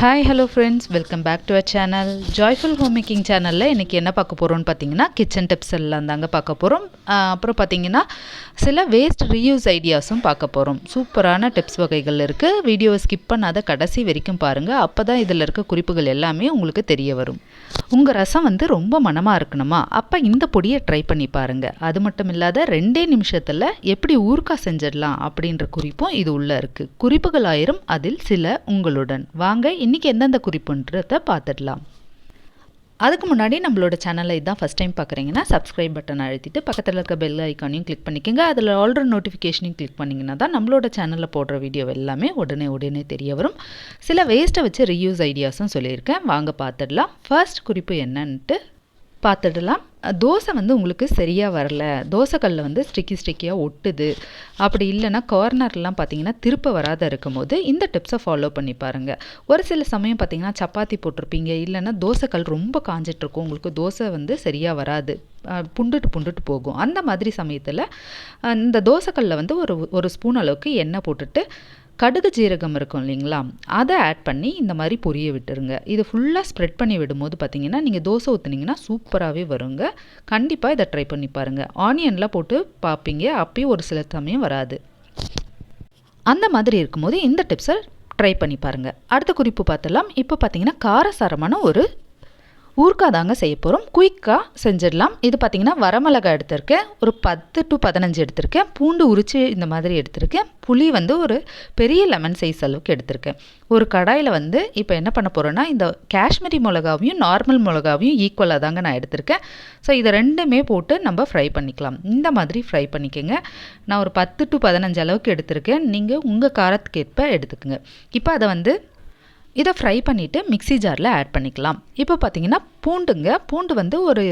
Hi hello friends welcome back to a channel joyful home making சேனலில் இன்றைக்கி என்ன பார்க்க போகிறோம்னு பார்த்தீங்கன்னா கிச்சன் டிப்ஸ் எல்லாம் தாங்க பார்க்க போகிறோம் அப்புறம் பார்த்தீங்கன்னா சில வேஸ்ட் ரீயூஸ் ஐடியாஸும் பார்க்க போகிறோம் சூப்பரான டிப்ஸ் வகைகள் இருக்குது வீடியோவை ஸ்கிப் பண்ணாத கடைசி வரைக்கும் பாருங்கள் அப்போ தான் இதில் இருக்க குறிப்புகள் எல்லாமே உங்களுக்கு தெரிய வரும். உங்கள் ரசம் வந்து ரொம்ப மனமாக இருக்கணுமா? அப்போ இந்த பொடியை ட்ரை பண்ணி பாருங்கள் அது மட்டும் இல்லாத ரெண்டே நிமிஷத்தில் எப்படி ஊருக்காக செஞ்சிடலாம் அப்படின்ற குறிப்பும் இது உள்ளே இருக்குது குறிப்புகள் ஆயிரம் அதில் சில உங்களுடன். வாங்க இன்றைக்கி எந்தெந்த குறிப்புன்றதை பார்த்துடலாம். அதுக்கு முன்னாடி நம்மளோட சேனலை இதான் ஃபஸ்ட் டைம் பார்க்குறீங்கன்னா சப்ஸ்கிரைப் பட்டன் அழுத்திட்டு பக்கத்தில் இருக்க பெல் ஐக்கானையும் கிளிக் பண்ணிக்கோங்க. அதில் ஆல்ரெடி நோட்டிஃபிகேஷனையும் கிளிக் பண்ணிங்கன்னா தான் நம்மளோட சேனலில் போடுற வீடியோ எல்லாமே உடனே உடனே தெரிய வரும். சில வேஸ்ட்டை வச்சு ரீயூஸ் ஐடியாஸும் சொல்லியிருக்கேன். வாங்க பார்த்துடலாம். ஃபர்ஸ்ட் குறிப்பு என்னன்ட்டு பார்த்துடலாம். தோசை வந்து உங்களுக்கு சரியாக வரல. தோசைக்கல்லில் வந்து ஸ்டிக்கி ஸ்டிக்கியாக ஒட்டுது. அப்படி இல்லைன்னா கார்னர்லாம் பார்த்தீங்கன்னா திருப்ப வராத இருக்கும் போது இந்த டிப்ஸை ஃபாலோ பண்ணி பாருங்கள் ஒரு சில சமயம் பார்த்தீங்கன்னா சப்பாத்தி போட்டிருப்பீங்க. இல்லைன்னா தோசைக்கல் ரொம்ப காஞ்சிட்ருக்கும். உங்களுக்கு தோசை வந்து சரியாக வராது. புண்டுட்டு புண்டுட்டு போகும். அந்த மாதிரி சமயத்தில் இந்த தோசைக்கல்லில் வந்து ஒரு ஒரு ஸ்பூன் அளவுக்கு எண்ணெய் போட்டுட்டு கடுகு ஜீரகம் இருக்கும் இல்லைங்களா? அதை ஆட் பண்ணி இந்த மாதிரி பொரிய விட்டுருங்க. இது ஃபுல்லாக ஸ்ப்ரெட் பண்ணி விடும்போது பார்த்தீங்கன்னா நீங்கள் தோசை ஊற்றுனீங்கன்னா சூப்பராகவே வருங்க. கண்டிப்பாக இதை ட்ரை பண்ணி பாருங்கள் ஆனியன்லாம் போட்டு பார்ப்பீங்க அப்பயும் ஒரு சில சமயம் வராது. அந்த மாதிரி இருக்கும்போது இந்த டிப்ஸை ட்ரை பண்ணி பாருங்கள் அடுத்த குறிப்பு பார்த்தலாம் இப்போ பார்த்தீங்கன்னா காரசாரமான ஒரு ஊறுக்காய் தாங்க செய்ய போகிறோம் குயிக்காக செஞ்சிடலாம். இது பார்த்திங்கன்னா வரமிளகாய் எடுத்திருக்கேன். ஒரு பத்து டு பதினஞ்சு எடுத்திருக்கேன். பூண்டு உரித்து இந்த மாதிரி எடுத்திருக்கேன். புளி வந்து ஒரு பெரிய லெமன் சைஸ் அளவுக்கு எடுத்திருக்கேன். ஒரு கடாயில் வந்து இப்போ என்ன பண்ண போகிறேன்னா இந்த காஷ்மீரி மிளகாவையும் நார்மல் மிளகாவையும் ஈக்குவலாக தாங்க நான் எடுத்திருக்கேன். ஸோ இதை ரெண்டுமே போட்டு நம்ம ஃப்ரை பண்ணிக்கலாம். இந்த மாதிரி ஃப்ரை பண்ணிக்கோங்க. நான் ஒரு பத்து டு பதினஞ்சு அளவுக்கு எடுத்திருக்கேன். நீங்கள் உங்கள் காரத்துக்கு ஏற்ப எடுத்துக்கோங்க. இப்போ அதை வந்து இதை ஃப்ரை பண்ணிவிட்டு மிக்சி ஜாரில் ஆட் பண்ணிக்கலாம். இப்போ பார்த்தீங்கன்னா பூண்டுங்க பூண்டு வந்து ஒரு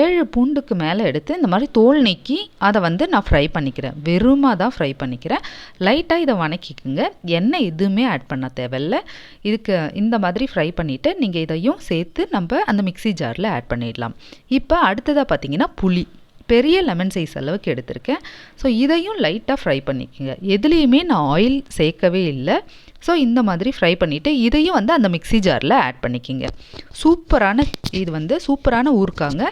ஏழு பூண்டுக்கு மேலே எடுத்து இந்த மாதிரி தோல் நீக்கி அதை வந்து நான் ஃப்ரை பண்ணிக்கிறேன். வெறுமாக தான் ஃப்ரை பண்ணிக்கிறேன். லைட்டாக இதை வணக்கிக்குங்க. எண்ணெய் எதுவுமே ஆட் பண்ண தேவையில்ல. இதுக்கு இந்த மாதிரி ஃப்ரை பண்ணிவிட்டு நீங்கள் இதையும் சேர்த்து நம்ம அந்த மிக்சி ஜாரில் ஆட் பண்ணிடலாம். இப்போ அடுத்ததாக பார்த்தீங்கன்னா புளி. பெரிய லெமன் சைஸ் அளவுக்கு எடுத்திருக்கேன். ஸோ இதையும் லைட்டாக ஃப்ரை பண்ணிக்கோங்க. எதுலேயுமே நான் ஆயில் சேர்க்கவே இல்லை. ஸோ இந்த மாதிரி ஃப்ரை பண்ணிவிட்டு இதையும் வந்து அந்த மிக்சி ஜாரில் ஆட் பண்ணிக்கிங்க. சூப்பரான இது வந்து சூப்பரான ஊறுக்காங்க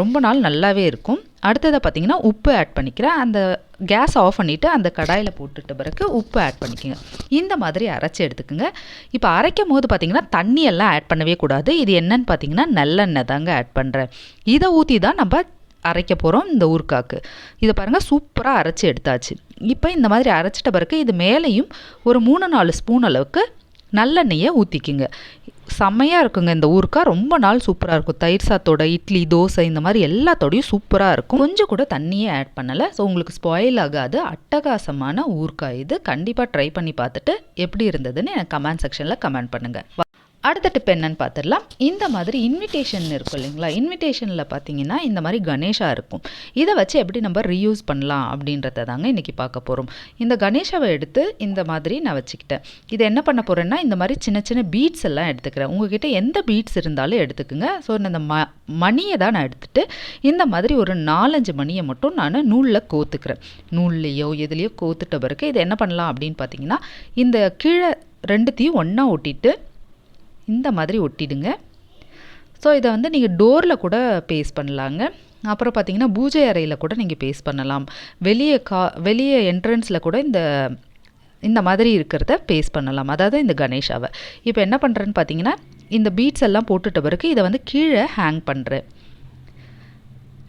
ரொம்ப நாள் நல்லாவே இருக்கும். அடுத்ததை பார்த்திங்கன்னா உப்பு ஆட் பண்ணிக்கிறேன். அந்த கேஸ் ஆஃப் பண்ணிவிட்டு அந்த கடாயில் போட்டுட்ட பிறகு உப்பு ஆட் பண்ணிக்கோங்க. இந்த மாதிரி அரைச்சி எடுத்துக்கோங்க. இப்போ அரைக்கும் போது பார்த்திங்கன்னா தண்ணியெல்லாம் ஆட் பண்ணவே கூடாது. இது என்னன்னு பார்த்தீங்கன்னா நல்லெண்ணெய் தாங்க ஆட் பண்ணுறேன் இதை ஊற்றி தான் நம்ம அரைக்க போகிறோம் இந்த ஊறுக்காக்கு இதை பாருங்கள் சூப்பராக அரைச்சி எடுத்தாச்சு. இப்போ இந்த மாதிரி அரைச்சிட்ட பிறகு இது மேலேயும் ஒரு மூணு நாலு ஸ்பூன் அளவுக்கு நல்லெண்ணெயை ஊற்றிக்கிங்க செம்மையாக இருக்குங்க இந்த ஊருக்கா ரொம்ப நாள் சூப்பராக இருக்கும். தயிர் சாத்தோட இட்லி தோசை இந்த மாதிரி எல்லாத்தோடையும் சூப்பராக இருக்கும். கொஞ்சம் கூட தண்ணியே ஆட் பண்ணலை. ஸோ உங்களுக்கு ஸ்பாயில் ஆகாது. அட்டகாசமான ஊறுக்காய் இது. கண்டிப்பாக ட்ரை பண்ணி பார்த்துட்டு எப்படி இருந்ததுன்னு எனக்கு கமெண்ட் செக்ஷனில் கமெண்ட் பண்ணுங்கள் அடுத்த டிப் என்னன்னு பார்த்துடலாம் இந்த மாதிரி இன்விடேஷன் இருக்கும் இல்லைங்களா? இன்விடேஷனில் பார்த்தீங்கன்னா இந்த மாதிரி கணேஷா இருக்கும். இதை வச்சு எப்படி நம்ம ரீயூஸ் பண்ணலாம் அப்படின்றத தாங்க இன்றைக்கி பார்க்க போகிறோம் இந்த கணேஷாவை எடுத்து இந்த மாதிரி நான் வச்சுக்கிட்டேன். இதை என்ன பண்ண போகிறேன்னா இந்த மாதிரி சின்ன சின்ன பீட்ஸ் எல்லாம் எடுத்துக்கிறேன். உங்ககிட்ட எந்த பீட்ஸ் இருந்தாலும் எடுத்துக்குங்க. ஸோ இந்த ம மணியை தான் நான் எடுத்துகிட்டு இந்த மாதிரி ஒரு நாலஞ்சு மணியை மட்டும் நான் நூலில் கோத்துக்கிறேன். நூல்லையோ எதுலேயோ கோத்துட்ட பிறகு இதை என்ன பண்ணலாம் அப்படின்னு பார்த்தீங்கன்னா இந்த கீழே ரெண்டுத்தையும் ஒன்றா ஒட்டிட்டு இந்த மாதிரி ஒட்டிடுங்க. ஸோ இதை வந்து நீங்கள் டோரில் கூட பேஸ்ட் பண்ணலாங்க. அப்புறம் பார்த்தீங்கன்னா பூஜை அறையில் கூட நீங்கள் பேஸ்ட் பண்ணலாம். வெளியே கா வெளியே என்ட்ரன்ஸில் கூட இந்த இந்த மாதிரி இருக்கிறத பேஸ்ட் பண்ணலாம். அதாவது இந்த கணேஷாவை. இப்போ என்ன பண்ணுறேன்னு பார்த்தீங்கன்னா இந்த பீட்ஸ் எல்லாம் போட்டுட்ட பிறகு இதை வந்து கீழே ஹேங் பண்ணுறேன்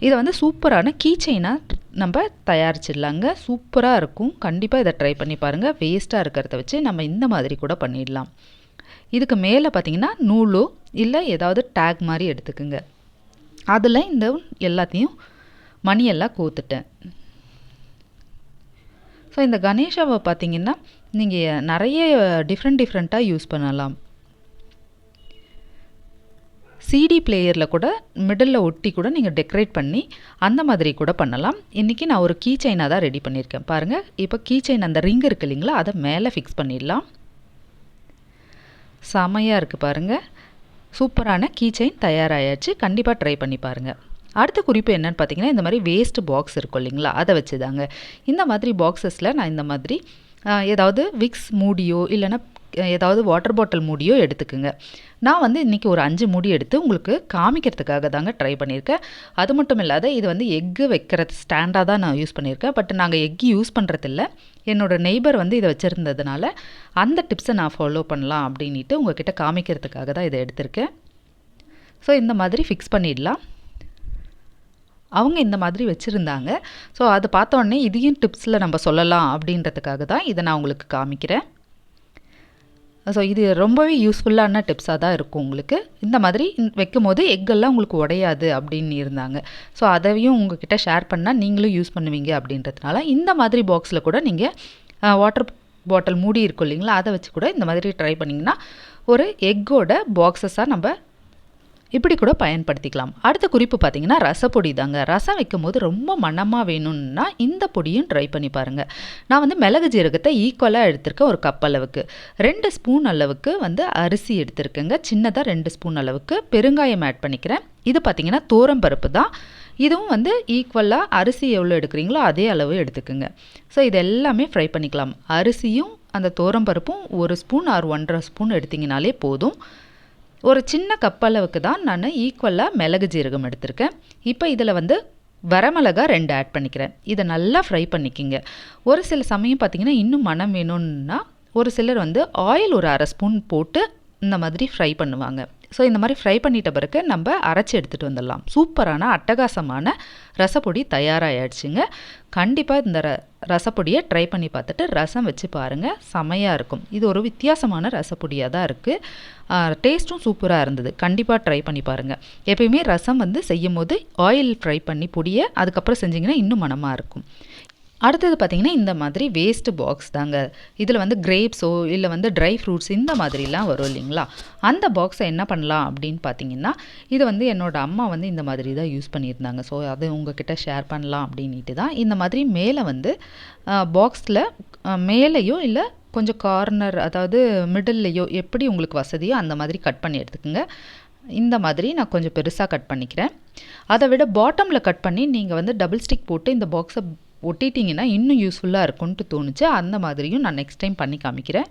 இதை வந்து சூப்பரான கீ செயினாக நம்ம தயாரிச்சிடலாங்க. சூப்பராக இருக்கும். கண்டிப்பாக இதை ட்ரை பண்ணி பாருங்கள் வேஸ்ட்டாக இருக்கிறத வச்சு நம்ம இந்த மாதிரி கூட பண்ணிடலாம். இதுக்கு மேலே பார்த்தீங்கன்னா நூலோ இல்லை ஏதாவது டேக் மாதிரி எடுத்துக்குங்க. அதில் இந்த எல்லாத்தையும் மணியெல்லாம் கோத்துட்டேன். ஸோ இந்த கணேஷாவை பார்த்தீங்கன்னா நீங்கள் நிறைய டிஃப்ரெண்ட் டிஃப்ரெண்ட்டாக யூஸ் பண்ணலாம். சிடி பிளேயரில் கூட மிடலில் ஒட்டி கூட நீங்கள் டெக்கரேட் பண்ணி அந்த மாதிரி கூட பண்ணலாம். இன்றைக்கி நான் ஒரு கீ செயினாக தான் ரெடி பண்ணியிருக்கேன். பாருங்கள் இப்போ கீ செயின் அந்த ரிங் இருக்குது இல்லைங்களா அதை மேலே ஃபிக்ஸ் பண்ணிடலாம். செமையாக இருக்குது பாருங்கள் சூப்பரான கீ செயின் தயாராகியாச்சு கண்டிப்பாக ட்ரை பண்ணி பாருங்கள் அடுத்த குறிப்பு என்னென்னு பார்த்தீங்கன்னா இந்த மாதிரி வேஸ்ட் பாக்ஸ் இருக்கும் இல்லைங்களா? அதை வச்சு தாங்க இந்த மாதிரி பாக்ஸஸில் நான் இந்த மாதிரி ஏதாவது விக்ஸ் மூடியோ இல்லைன்னா ஏதாவது வாட்டர் பாட்டில் மூடியோ எடுத்துக்குங்க. நான் வந்து இன்றைக்கி ஒரு அஞ்சு மூடி எடுத்து உங்களுக்கு காமிக்கிறதுக்காக தாங்க ட்ரை பண்ணியிருக்கேன். அது மட்டும் இல்லாத இது வந்து எக்கு வைக்கிற ஸ்டாண்டாக தான் நான் யூஸ் பண்ணியிருக்கேன். பட் நாங்கள் எக்கு யூஸ் பண்ணுறதில்ல என்னோடய நெய்பர் வந்து இதை வச்சுருந்ததுனால அந்த டிப்ஸை நான் ஃபாலோ பண்ணலாம் அப்படின்ட்டு உங்ககிட்ட காமிக்கிறதுக்காக தான் இதை எடுத்திருக்கேன். ஸோ இந்த மாதிரி ஃபிக்ஸ் பண்ணிடலாம். அவங்க இந்த மாதிரி வச்சுருந்தாங்க. ஸோ அதை பார்த்தோன்னே இதையும் டிப்ஸில் நம்ம சொல்லலாம் அப்படின்றதுக்காக தான் இதை நான் உங்களுக்கு காமிக்கிறேன். ஸோ இது ரொம்பவே யூஸ்ஃபுல்லான டிப்ஸாக தான் இருக்கும் உங்களுக்கு. இந்த மாதிரி வைக்கும் போது எக்கெல்லாம் உங்களுக்கு உடையாது அப்படின்னு இருந்தாங்க. ஸோ அதையும் உங்ககிட்ட ஷேர் பண்ணால் நீங்களும் யூஸ் பண்ணுவீங்க அப்படின்றதுனால இந்த மாதிரி பாக்ஸில் கூட நீங்கள் வாட்டர் பாட்டில் மூடி இருக்கும் இல்லைங்களா? அதை வச்சு கூட இந்த மாதிரி ட்ரை பண்ணிங்கன்னா ஒரு எக்கோட பாக்ஸஸாக நம்ம இப்படி கூட பயன்படுத்திக்கலாம். அடுத்த குறிப்பு பார்த்தீங்கன்னா ரசப்பொடி தாங்க. ரசம் வைக்கும் போது ரொம்ப மணமாக வேணும்னா இந்த பொடியும் ட்ரை பண்ணி பாருங்கள் நான் வந்து மிளகு ஜீரகத்தை ஈக்குவலாக எடுத்திருக்கேன் ஒரு கப் அளவுக்கு. ரெண்டு ஸ்பூன் அளவுக்கு வந்து அரிசி எடுத்திருக்கேங்க. சின்னதாக ரெண்டு ஸ்பூன் அளவுக்கு. பெருங்காயம் ஆட் பண்ணிக்கிறேன். இது பார்த்திங்கன்னா தோரம்பருப்பு தான். இதுவும் வந்து ஈக்குவலாக அரிசி எவ்வளோ எடுக்கிறீங்களோ அதே அளவு எடுத்துக்கோங்க. ஸோ இது எல்லாமே ஃப்ரை பண்ணிக்கலாம். அரிசியும் அந்த தோரம்பருப்பும் ஒரு ஸ்பூன் ஆறு ஒன்றரை ஸ்பூன் எடுத்திங்கனாலே போதும். ஒரு சின்ன கப் அளவுக்கு தான் நான் ஈக்குவலாக மிளகு ஜீரகம் எடுத்திருக்கேன். இப்போ இதில் வந்து வரமிளகா ரெண்டு ஆட் பண்ணிக்கிறேன். இதை நல்லா ஃப்ரை பண்ணிக்கிங்க. ஒரு சில சமயம் பார்த்திங்கன்னா இன்னும் மனம் வேணும்னா ஒரு சிலர் வந்து ஆயில் ஒரு அரை ஸ்பூன் போட்டு இந்த மாதிரி ஃப்ரை பண்ணுவாங்க. ஸோ இந்த மாதிரி ஃப்ரை பண்ணிட்ட பிறகு நம்ம அரைச்சி எடுத்துகிட்டு வந்துடலாம். சூப்பரான அட்டகாசமான ரசப்பொடி தயாராகிடுச்சுங்க கண்டிப்பாக இந்த ர ரசப்பொடியை ட்ரை பண்ணி பார்த்துட்டு ரசம் வச்சு பாருங்கள் செமையாக இருக்கும். இது ஒரு வித்தியாசமான ரசப்பொடியாக தான் இருக்குது டேஸ்ட்டும் சூப்பராக இருந்தது. கண்டிப்பாக ட்ரை பண்ணி பாருங்கள் எப்பயுமே ரசம் வந்து செய்யும் போது ஆயில் ஃப்ரை பண்ணி பொடியை அதுக்கப்புறம் செஞ்சிங்கன்னா இன்னும் மனமாக இருக்கும். அடுத்தது பார்த்திங்கன்னா இந்த மாதிரி வேஸ்ட்டு பாக்ஸ் தாங்க. இதில் வந்து கிரேப்ஸோ இல்லை வந்து ட்ரை ஃப்ரூட்ஸ் இந்த மாதிரிலாம் வரும் இல்லைங்களா? அந்த பாக்ஸை என்ன பண்ணலாம் அப்படின்னு பார்த்தீங்கன்னா இதை வந்து என்னோடய அம்மா வந்து இந்த மாதிரி தான் யூஸ் பண்ணியிருந்தாங்க. ஸோ அது உங்ககிட்ட ஷேர் பண்ணலாம் அப்படின்ட்டு தான் இந்த மாதிரி மேலே வந்து பாக்ஸில் மேலேயோ இல்லை கொஞ்சம் கார்னர் அதாவது மிடில்லையோ எப்படி உங்களுக்கு வசதியோ அந்த மாதிரி கட் பண்ணி எடுத்துக்கோங்க. இந்த மாதிரி நான் கொஞ்சம் பெருசாக கட் பண்ணிக்கிறேன். அதை விட பாட்டமில் கட் பண்ணி நீங்கள் வந்து டபுள் ஸ்டிக் போட்டு இந்த பாக்ஸை ஒட்டிட்டிங்கன்னா இன்னும் யூஸ்ஃபுல்லாக இருக்கும்ன்ட்டு தோணுச்சு. அந்த மாதிரியும் நான் நெக்ஸ்ட் டைம் பண்ணி காமிக்கிறேன்.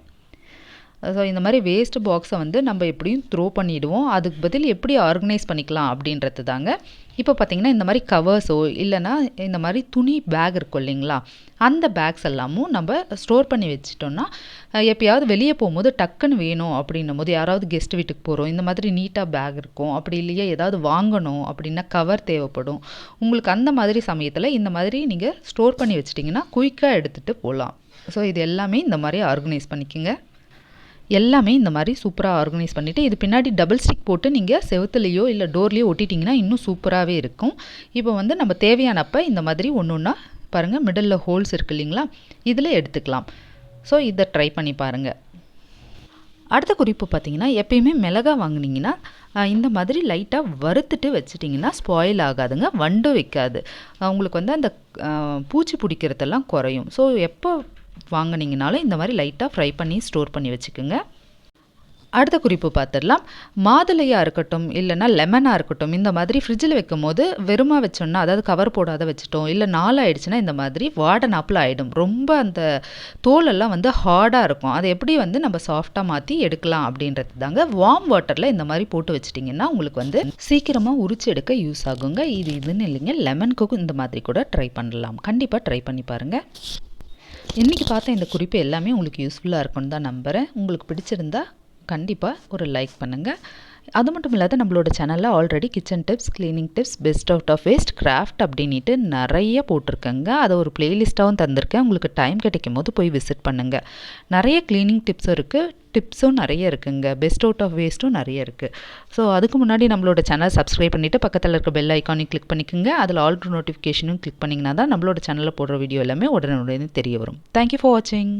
ஸோ இந்த மாதிரி வேஸ்ட் பாக்ஸை வந்து நம்ம எப்படியும் த்ரோ பண்ணிவிடுவோம் அதுக்கு பதில் எப்படி ஆர்கனைஸ் பண்ணிக்கலாம் அப்படின்றது தாங்க இப்போ பார்த்திங்கன்னா இந்த மாதிரி கவர்ஸோ இல்லைனா இந்த மாதிரி துணி பேக் இருக்கும் இல்லைங்களா? அந்த பேக்ஸ் எல்லாமும் நம்ம ஸ்டோர் பண்ணி வச்சிட்டோம்னா எப்பயாவது வெளியே போகும்போது டக்குன்னு வேணும் அப்படின்னும் போது யாராவது கெஸ்ட் வீட்டுக்கு போகிறோம் இந்த மாதிரி நீட்டாக பேக் இருக்கும். அப்படி இல்லையே ஏதாவது வாங்கணும் அப்படின்னா கவர் தேவைப்படும். உங்களுக்கு அந்த மாதிரி சமயத்தில் இந்த மாதிரி நீங்கள் ஸ்டோர் பண்ணி வச்சிட்டிங்கன்னா குயிக்காக எடுத்துகிட்டு போகலாம். ஸோ இது எல்லாமே இந்த மாதிரி ஆர்கனைஸ் பண்ணிக்கோங்க. எல்லாமே இந்த மாதிரி சூப்பராக ஆர்கனைஸ் பண்ணிவிட்டு இது பின்னாடி டபுள் ஸ்டிக் போட்டு நீங்கள் செவத்துலேயோ இல்லை டோர்லேயோ ஒட்டிட்டிங்கன்னா இன்னும் சூப்பராகவே இருக்கும். இப்போ வந்து நம்ம தேவையானப்போ இந்த மாதிரி ஒன்று ஒன்றா பாருங்கள் மிடலில் ஹோல்ஸ் இருக்குது இல்லைங்களா? இதில் எடுத்துக்கலாம். ஸோ இதை ட்ரை பண்ணி பாருங்கள் அடுத்த குறிப்பு பார்த்தீங்கன்னா எப்பயுமே மிளகா வாங்கினீங்கன்னா இந்த மாதிரி லைட்டாக வறுத்துட்டு வச்சிட்டிங்கன்னா ஸ்பாயில் ஆகாதுங்க வண்டு வைக்காது. உங்களுக்கு வந்து அந்த பூச்சி பிடிக்கிறதெல்லாம் குறையும். ஸோ எப்போ வாங்கினீங்கனாலும் இந்த மாதிரி லைட்டாக ஃப்ரை பண்ணி ஸ்டோர் பண்ணி வச்சுக்கோங்க. அடுத்த குறிப்பு பார்த்துடலாம். மாதுளையாக இருக்கட்டும் இல்லைனா லெமனாக இருக்கட்டும் இந்த மாதிரி ஃப்ரிட்ஜில் வைக்கும் போது வெறுமா வச்சோன்னா அதாவது கவர் போடாத வச்சுட்டோம் இல்லை நாள் ஆயிடுச்சுன்னா இந்த மாதிரி வாடனாப்பில் ஆகிடும் ரொம்ப அந்த தோலெல்லாம் வந்து ஹார்டாக இருக்கும். அதை எப்படி வந்து நம்ம சாஃப்டாக மாற்றி எடுக்கலாம் அப்படின்றது தாங்க. வார்ம் வாட்டரில் இந்த மாதிரி போட்டு வச்சிட்டிங்கன்னா உங்களுக்கு வந்து சீக்கிரமாக உரிச்சு எடுக்க யூஸ் ஆகுங்க. இது இதுன்னு இல்லைங்க. லெமனுக்கும் இந்த மாதிரி கூட ட்ரை பண்ணலாம். கண்டிப்பாக ட்ரை பண்ணி பாருங்கள் இன்றைக்கி பார்த்த இந்த குறிப்பு எல்லாமே உங்களுக்கு யூஸ்ஃபுல்லாக இருக்கும்னு தான் நம்புகிறேன் உங்களுக்கு பிடிச்சிருந்தா கண்டிப்பாக ஒரு லைக் பண்ணுங்கள் அது மட்டும் இல்லாத நம்மளோட சேனலில் already kitchen tips cleaning tips best out of waste craft அப்படின்ட்டு நிறைய போட்டிருக்கேங்க. அதை ஒரு பிளேலிஸ்ட்டாகவும் தந்திருக்கேன். உங்களுக்கு டைம் கிடைக்கும் போது போய் விசிட் பண்ணுங்கள் நிறைய க்ளீனிங் டிப்ஸும் இருக்குது டிப்ஸும் நிறைய இருக்குங்க. பெஸ்ட் அவுட் ஆஃப் வேஸ்ட்டும் நிறைய இருக்குது ஸோ அதுக்கு முன்னாடி நம்மளோட சேனல் சப்ஸ்கிரைப் பண்ணிவிட்டு பக்கத்தில் இருக்க பெல் ஐக்கானையும் கிளிக் பண்ணிக்கோங்க. அதில் ஆல்ட்ரு நோட்டிஃபிகேஷனும் கிளிக் பண்ணிங்கன்னா தான் நம்மளோட சேனலில் போடுற வீடியோ எல்லாமே உடனே உடனே தெரிய வரும். தேங்க்யூ ஃபார் வாட்சிங்